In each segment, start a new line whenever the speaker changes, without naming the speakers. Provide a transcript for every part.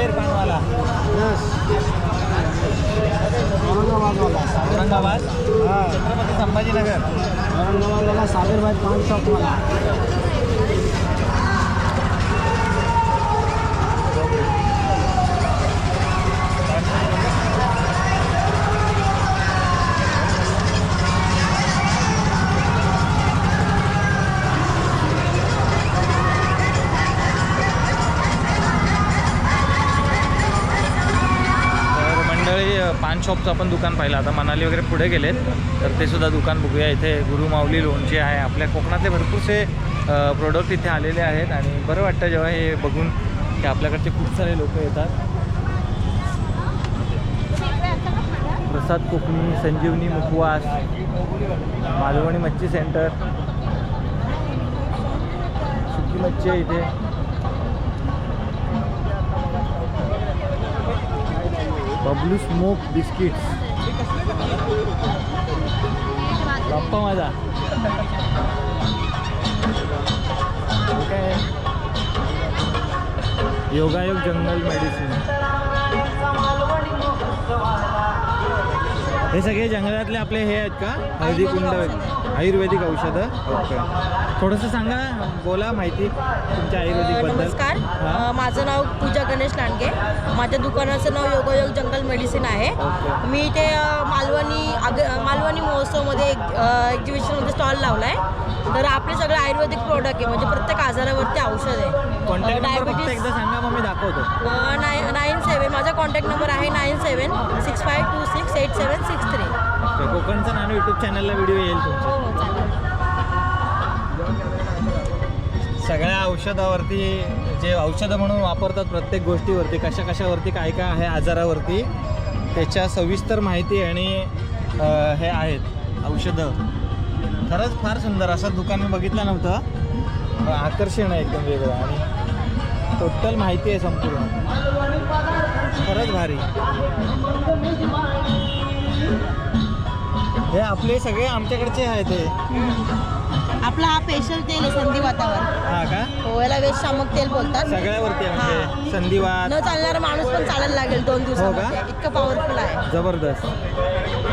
साबेर पानवाला औरंगाबाद? छत्रपती संभाजीनगर.
औरंगाबादला सागरबाई पान शॉप
पान शॉपचं आपण दुकान पाहिलं. आता मनाली वगैरे पुढे गेलेत तर ते सुद्धा दुकान बघूया. इथे गुरुमाऊली लोणचे आहे. आपल्या कोकणातले भरपूरसे प्रोडक्ट इथे आलेले आहेत आणि बरं वाटतं जेव्हा हे बघून की आपल्याकडचे खूप सारे लोक येतात. प्रसाद कोकणी संजीवनी मुखवास मालवणी मच्छी सेंटर सुकी मच्छी आहे इथे. Bablu smoke biscuits. गप्पा माझा. काय योगायोग जंगल मेडिसिन. हे सगळे जंगलातले आपले हे आहेत का? हळदी कुंड आयुर्वेदिक औषधं? ओके. थोडंसं सांगा बोला माहिती तुमच्या
नमस्कार. अ, माझं नाव पूजा गणेश लांडगे. माझ्या दुकानाचं नाव योगायोग जंगल मेडिसिन आहे. मी इथे अ, मालवणी अग मालवणी महोत्सवमध्ये एक एक्झिबिशनमध्ये स्टॉल लावला आहे तर आपले सगळे आयुर्वेदिक प्रोडक्ट आहे. म्हणजे प्रत्येक आजारावरती औषध आहे.
कॉन्टॅक्ट नंबर फक्त
डायबिटीस
एकदा सांगा मग मी दाखवतो.
नाईन नाईन सेवन माझा कॉन्टॅक्ट नंबर आहे nine seven six five two six eight seven six three
okay कोकणचं नाणं यूट्यूब चॅनलला व्हिडिओ येईल तुमचा.
हो हो चालेल.
सगळ्या औषधावरती जे औषधं म्हणून वापरतात प्रत्येक गोष्टीवरती कशा कशावरती काय काय आहे आजारावरती त्याच्या सविस्तर माहिती आणि हे आहेत औषधं. खरंच फार सुंदर. असं दुकान मी बघितलं नव्हतं. आकर्षण आहे एकदम वेगळं आणि टोटल माहिती आहे संपूर्ण. खरंच भारी. हे आपले सगळे आमच्याकडचे आहेत ते
आपला हा स्पेशल तेल आहे संधिवातावर
हा का?
हो याला वेश शामक तेल बोलतात.
सगळ्यावरती आहे
हां.
म्हणजे संधिवात
न चालणारा माणूस पण चालायला लागेल दोन दिवसामध्ये. इतकं पॉवरफुल आहे.
जबरदस्त.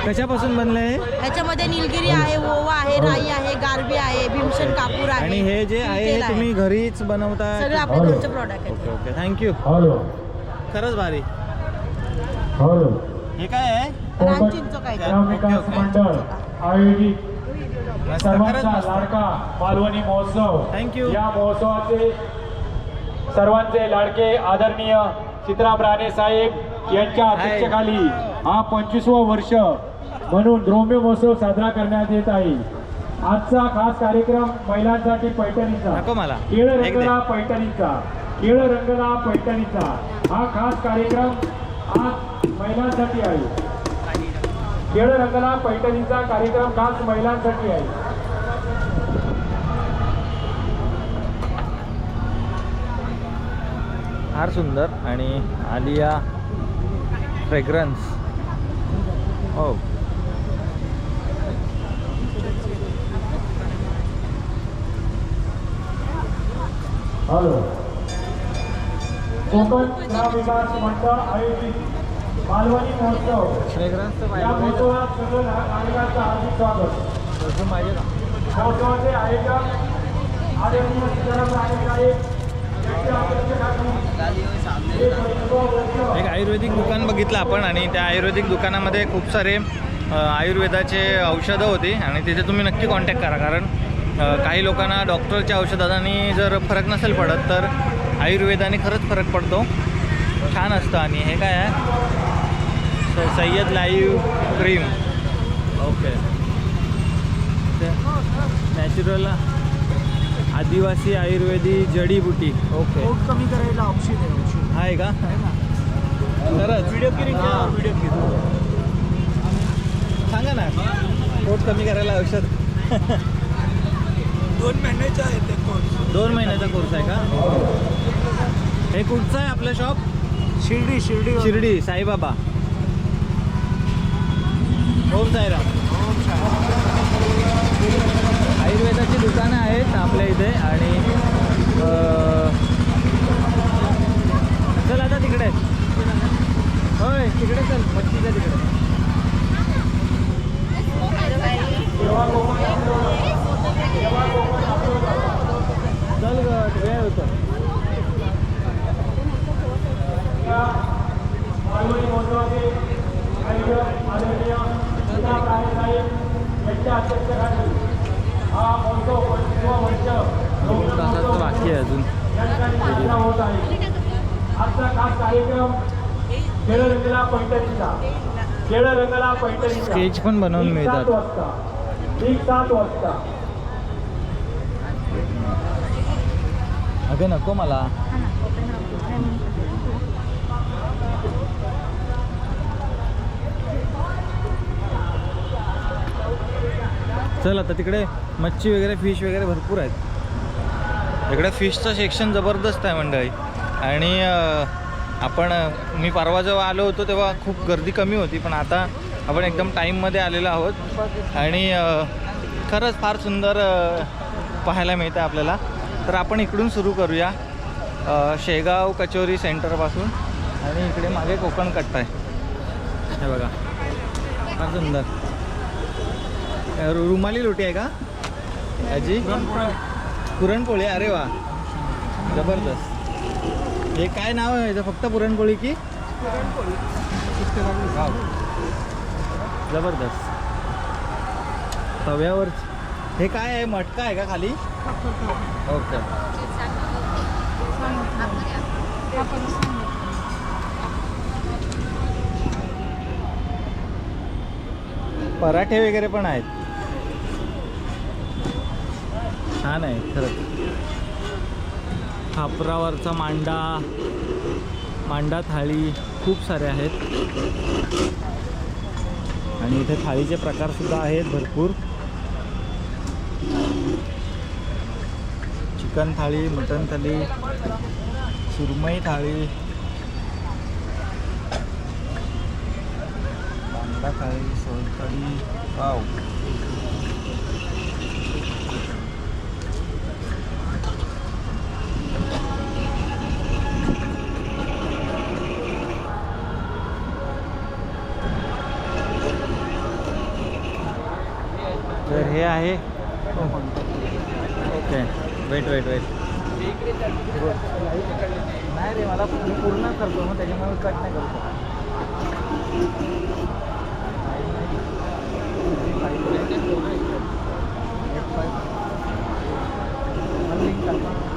कशापासून बनलं आहे
ह्याच्यामध्ये निलगिरी आहे ओवा आहे राई आहे गारबी आहे भीमसेन कापूर आहे
आणि हे जे आहे
तेल
हे तुम्ही घरीच बनवता
सगळे आपले घरचे प्रॉडक्ट
ओके
आहेत
ओके थँक्यू
हॅलो.
खरंच भारी.
हॅलो.
हे काय आहे?
रानचिंच काय
विकास मंडळ आयोजित सर्वांचा लाडका मालवणी महोत्सव.
थँक्यू
या महोत्सवाचे सर्वांचे लाडके आदरणीय सीताराम राणे साहेब यांच्या अध्यक्षतेखाली हा पंचवीसवा वर्ष म्हणून द्रौम्य महोत्सव साजरा करण्यात येत आहे. आजचा खास कार्यक्रम महिलांसाठी पैठणीचा. केळ. रंगला पैठणीचा. केळ रंगला पैठणीचा. हा खास कार्यक्रम आज महिलांसाठी आहे. केळ रंगला पैठणीचा कार्यक्रम खास महिलांसाठी आहे.
फार सुंदर आणि आलिया फ्रेग्रन्स. हो.
हॅलो. कोकण ग्राम विकास मंडळ आयोजित मालवणी महोत्सव. या महोत्सवात सर्व नागरिकांचं हार्दिक स्वागत. महोत्सवाचे आयोजक आदरणीय सीताराम
एक आयुर्वेदिक दुकान बघितलं आपण आणि त्या आयुर्वेदिक दुकानामध्ये खूप सारे आयुर्वेदाचे औषधं होती आणि तिथे तुम्ही नक्की कॉन्टॅक्ट करा. कारण काही लोकांना डॉक्टरच्या औषधांनी जर फरक नसेल पडत तर आयुर्वेदाने खरंच फरक पडतो. छान असतं आणि हे काय आहे? स- Sayyad live cream. Okay. Natural आदिवासी आयुर्वेदी जडीबुटी ओके.
कमी करायला औषध आहे औषध
आहे. का? खरंच.
व्हिडिओ
हां.
व्हिडिओ
सांगा ना पोट कमी करायला औषध.
दोन महिन्याचे आहे ते कोर्स
दोन महिन्याचा कोर्स आहे का? हे. कुठचं आहे आपलं शॉप
शिर्डी शिर्डी
शिर्डी साईबाबा. ओम साईराम. आयुर्वेदाची दुकानं आहेत आपल्या इथे आणि अं, चल आता तिकडे होय तिकडे चल मच्छीच्या तिकडे चल ग वेळ होतो
मालवणी महोत्सवाचे आयोजक आदरणीय सीता प्राणेसाहेब यांच्या अध्यक्षतेखाली हा महोत्सव पंचवीसवा वर्ष
बाकी आहे अजून.
या ठिकाणी साजरा होत आहे. आजचा खास कार्यक्रम केळ रंगला पैठणीचा. केळ रंगला पैठणीचा.
स्केच पण बनवून मिळतात.
वाजता. ठीक सात वाजता.
अगं नको मला. चल आता तिकडे मच्छी वगैरे फिश वगैरे भरपूर आहेत. इकडे फिशचं सेक्शन जबरदस्त आहे मंडळी. आणि आपण मी परवा जेव्हा आलो होतो तेव्हा खूप गर्दी कमी होती पण आता आपण एकदम टाईममध्ये आलेलो आहोत. आणि खरंच फार सुंदर पाहायला मिळतं आपल्याला. तर आपण इकडून सुरू करूया. शेगाव कचोरी सेंटरपासून आणि इकडे मागे कोकण कट्टा आहे. हे बघा. फार सुंदर. रुमाली रोटी आहे का? आजी? पुरणपोळी अरे वा. जबरदस्त. हे काय नाव आहे? याचं फक्त पुरणपोळी की. जबरदस्त. तव्यावर हे काय आहे? मटका आहे का खाली? ओके. पराठे वगैरे पण आहेत. छान आहे खरंच. खापरावरचा मांडा मांडा थाळी खूप सारे आहेत. आणि इथे थाळीचे प्रकारसुद्धा आहेत भरपूर. चिकन थाळी मटन थाळी सुरमई थाळी मांडा थाळी सोलकढी पाव तर हे आहे. ओके वेट वेट वेट नाही रे मला पूर्ण करतो मग त्याच्यामुळे कट नाही करू शकत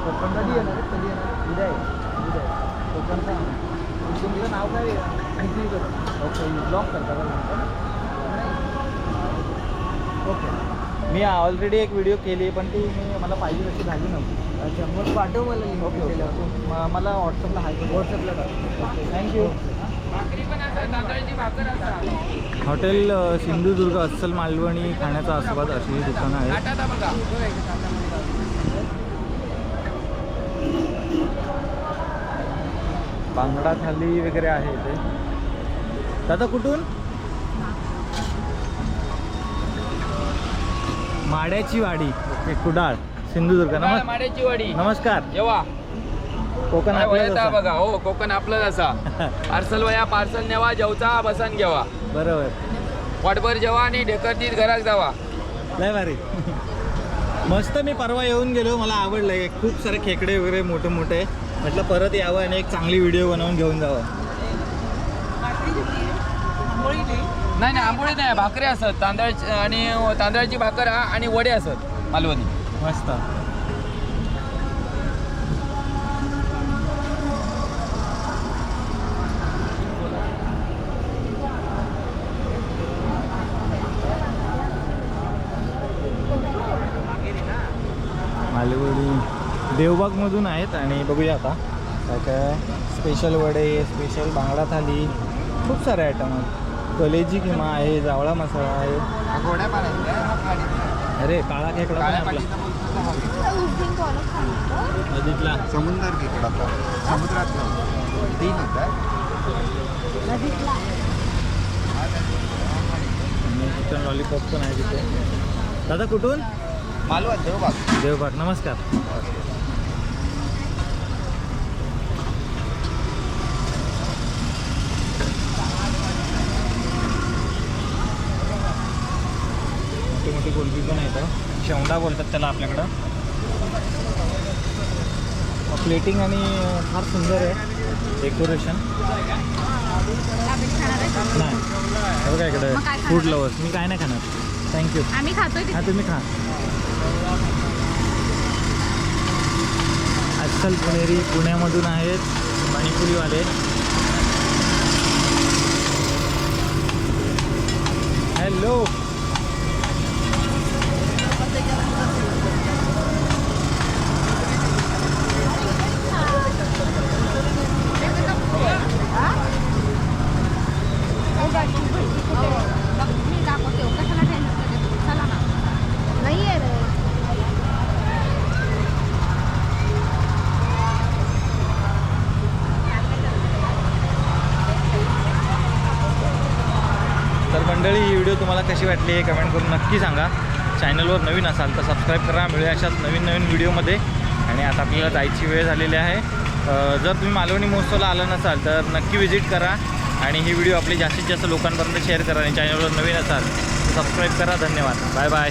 कोकण कधी येणार कधी येणार उद्या आहे उद्या आहे कोकणचा तुमचं नाव काय आहे? ओके ब्लॉक करता का ओके मी ऑलरेडी एक व्हिडिओ केली पण ती मी मला पाहिजे तशी झाली नव्हती. अच्छा मग पाठव मला ओके ओके मला व्हॉट्सअपला हाय व्हॉट्सअपला टाक. थँक्यू हॉटेल अ, सिंधुदुर्ग अस्सल मालवणी खाण्याचा आस्वाद अशी ही दुकानं आहेत. बांगडा थाली वगैरे आहे इथे. दादा कुठून? माड्याची वाडी ओके कुडाळ सिंधुदुर्ग.
माड्याची वाडी.
नमस्कार.
जेव्हा
कोकण.
बघा हो कोकण आपलं असा. पार्सल वया पार्सल नेवा जेवचा बसन घेवा.
बरोबर.
पोटभर जेवा आणि ढेकरतीत घरात जावा.
लय भारी. मस्त मी परवा येऊन गेलो मला आवडलं. खूप सारे खेकडे वगैरे मोठे मोठे म्हटलं परत यावं आणि एक चांगली व्हिडिओ बनवून घेऊन जावं.
नाही नाही आंबोळी नाही भाकरी असत. तांदळाची आणि तांदळाची भाकर आणि वडे असत मालवणी.
मस्त. मालवणी. देवबागमधून आहेत आणि बघूया आता काय काय स्पेशल वडे स्पेशल बांगडा थाली खूप सारे आयटम आहेत. कलेजी किमा आहे जावळा मसाला आहे. अरे काळा खेकडा पण आपला. नदीतला.
समुद्र खेकडाचा समुद्रात तीन होतात
चिकन लॉलीपॉप पण आहे तिथे. दादा कुठून?
मालवण देवबाग.
देवबाग. नमस्कार. मोठी कोलबी पण आहेत शेवंडा बोलतात त्याला आपल्याकडं. प्लेटिंग आणि फार सुंदर आहे. डेकोरेशन नाही. हे इकडे.
मग काय खाणार?
फूड लवर्स मी काय नाही खाणार. थँक्यू
आम्ही खातोय
हा तुम्ही खा. अस्सल पुणेरी पुण्यामधून आहेत. पाणीपुरीवाले हॅलो
मी दाखवते कशाला टेन्शन चला ना नाही आहे रे
तर मंडळी ही व्हिडिओ तुम्हाला कशी वाटली हे कमेंट करून नक्की सांगा. चॅनलवर नवीन असाल तर सबस्क्राईब करा. मिळूया अशाच नवीन नवीन व्हिडिओमध्ये आणि आता आपल्याला जायची वेळ झालेली आहे. जर तुम्ही मालवणी महोत्सवला आला नसाल तर नक्की व्हिजिट करा. आणि ही व्हिडिओ आपली जास्तीत जास्त लोकांपर्यंत शेअर करा आणि चॅनलवर नवीन असाल तर सबस्क्राईब करा. धन्यवाद. Bye bye